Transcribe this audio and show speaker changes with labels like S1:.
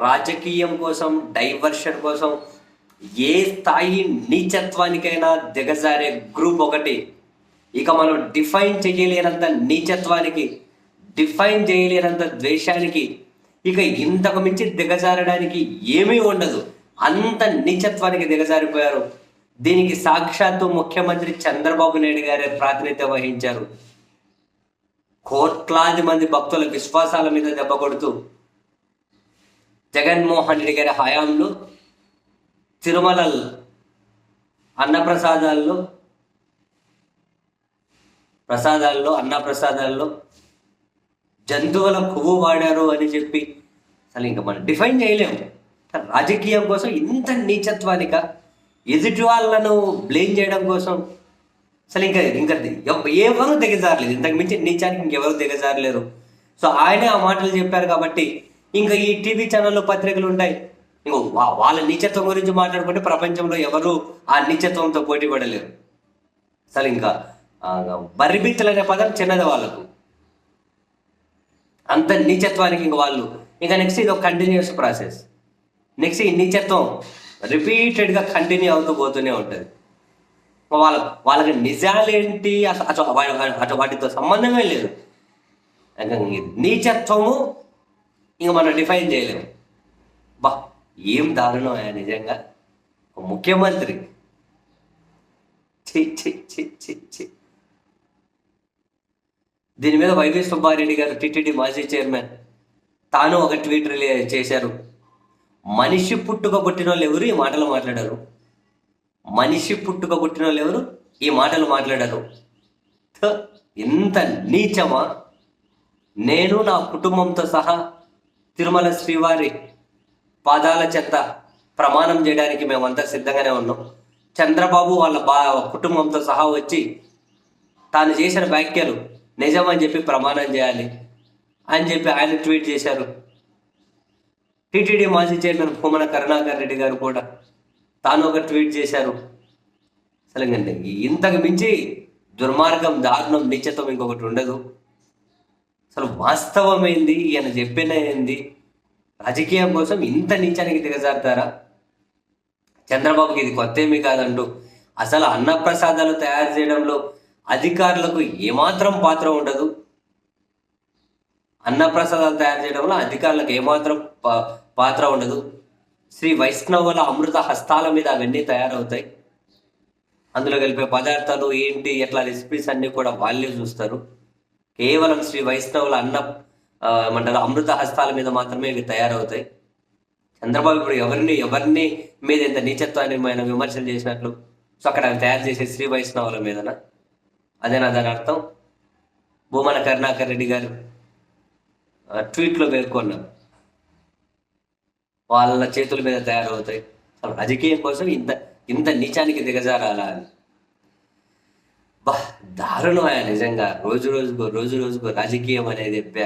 S1: రాజకీయం కోసం డైవర్షన్ కోసం ఏ స్థాయి నీచత్వానికైనా దిగజారే గ్రూప్ ఒకటి. ఇక మనం డిఫైన్ చేయలేనంత నీచత్వానికి డిఫైన్ చేయలేనంత ద్వేషానికి ఇక ఇంతకు మించి దిగజారడానికి ఏమీ ఉండదు. అంత నీచత్వానికి దిగజారిపోయారు. దీనికి సాక్షాత్తు ముఖ్యమంత్రి చంద్రబాబు నాయుడు గారే ప్రాతినిధ్యం వహించారు. కోట్లాది మంది భక్తుల విశ్వాసాల మీద దెబ్బ కొడుతూ జగన్మోహన్ రెడ్డి గారి హయాంలో తిరుమల అన్నప్రసాదాల్లో ప్రసాదాల్లో అన్నప్రసాదాల్లో జంతువుల కొవ్వు వాడారు అని చెప్పి అసలు ఇంకా మనం డిఫైన్ చేయలేము. రాజకీయం కోసం ఇంత నీచత్వానిక ఎదుటి వాళ్ళను బ్లేమ్ చేయడం కోసం అసలు ఇంకా ఇంకా ఎవరు దిగజారలేదు. ఇంతకు మించి నీచానికి ఇంకెవరు దిగజారలేరు. సో ఆయనే ఆ మాటలు చెప్పారు కాబట్టి ఇంకా ఈ టీవీ ఛానల్లో పత్రికలు ఉంటాయి. ఇంకో వాళ్ళ నీచత్వం గురించి మాట్లాడుకుంటే ప్రపంచంలో ఎవరు ఆ నీచత్వంతో పోటీ పడలేరు. అసలు ఇంకా ఆ, అనే పదం చిన్నది వాళ్ళకు. అంత నీచత్వానికి ఇంక వాళ్ళు ఇంకా నెక్స్ట్ ఇది ఒక కంటిన్యూస్ ప్రాసెస్ నెక్స్ట్ ఈ నీచత్వం రిపీటెడ్గా కంటిన్యూ అవుతూ పోతూనే ఉంటుంది. వాళ్ళ వాళ్ళకి నిజాలేంటి? అసలు అటు అటు వాటితో సంబంధమే లేదు. ఇంకా నీచత్వము ఇంక మనం డిఫైన్ చేయలేము బా ఏం దారుణం ఆయన నిజంగా. ముఖ్యమంత్రి. దీని మీద వైవి సుబ్బారెడ్డి గారు టిటిడి మాజీ చైర్మన్. తాను ఒక ట్వీట్ రిలే చేశారు. మనిషి పుట్టుక పుట్టిన వాళ్ళు ఎవరు? ఈ మాటలు మాట్లాడారు. మనిషి పుట్టుక పుట్టిన వాళ్ళు ఎవరు? ఈ మాటలు మాట్లాడారు. ఎంత ఇంత నీచమా. నేను నా కుటుంబంతో సహా తిరుమల శ్రీవారి పాదాల చెత్త ప్రమాణం చేయడానికి మేమంతా సిద్ధంగానే ఉన్నాం. చంద్రబాబు వాళ్ళ బా కుటుంబంతో సహా వచ్చి తాను చేసిన వ్యాఖ్యలు నిజమని చెప్పి ప్రమాణం చేయాలి అని చెప్పి ఆయన ట్వీట్ చేశారు. టీటీడీ మాజీ చైర్మన్ భూమన కరుణాకర్ రెడ్డి గారు కూడా తాను ఒక ట్వీట్ చేశారు. అసలు ఇంతకు మించి దుర్మార్గం దారుణం నిశ్చితం ఇంకొకటి ఉండదు. అసలు వాస్తవం ఏంది ఈయన చెప్పిన ఏంది? రాజకీయం కోసం ఇంత నీచానికి దిగజారుతారా? చంద్రబాబుకి ఇది కొత్త ఏమీ కాదంటూ అసలు అన్నప్రసాదాలు తయారు చేయడంలో అధికారులకు ఏమాత్రం పాత్ర ఉండదు? అన్నప్రసాదాలు తయారు చేయడంలో అధికారులకు ఏమాత్రం పాత్ర ఉండదు? శ్రీ వైష్ణవుల అమృత హస్తాల మీద అవన్నీ తయారవుతాయి. అందులో కలిపే పదార్థాలు ఏంటి? ఎట్లా రెసిపీస్ అన్నీ కూడా వాళ్ళే చూస్తారు. కేవలం శ్రీ వైష్ణవుల అన్న ఏమంటారు అమృత హస్తాల మీద మాత్రమే ఇవి తయారవుతాయి. చంద్రబాబు ఇప్పుడు ఎవరిని ఎవరిని మీద ఇంత నీచత్వాన్ని ఆయన విమర్శలు చేసినట్లు? సో అక్కడ అవి తయారు చేసే శ్రీ వైష్ణవుల మీదన. అదేనా దాని అర్థం? భూమన కరుణాకర్ రెడ్డి గారు ట్వీట్లో పేర్కొన్నారు. వాళ్ళ చేతుల మీద తయారవుతాయి. రాజకీయం కోసం ఇంత ఇంత నీచానికి దిగజారాలా అని. బా దారుణం ఆయన నిజంగా. రోజు రోజుకు రోజు రోజుకు రాజకీయం అనేది బే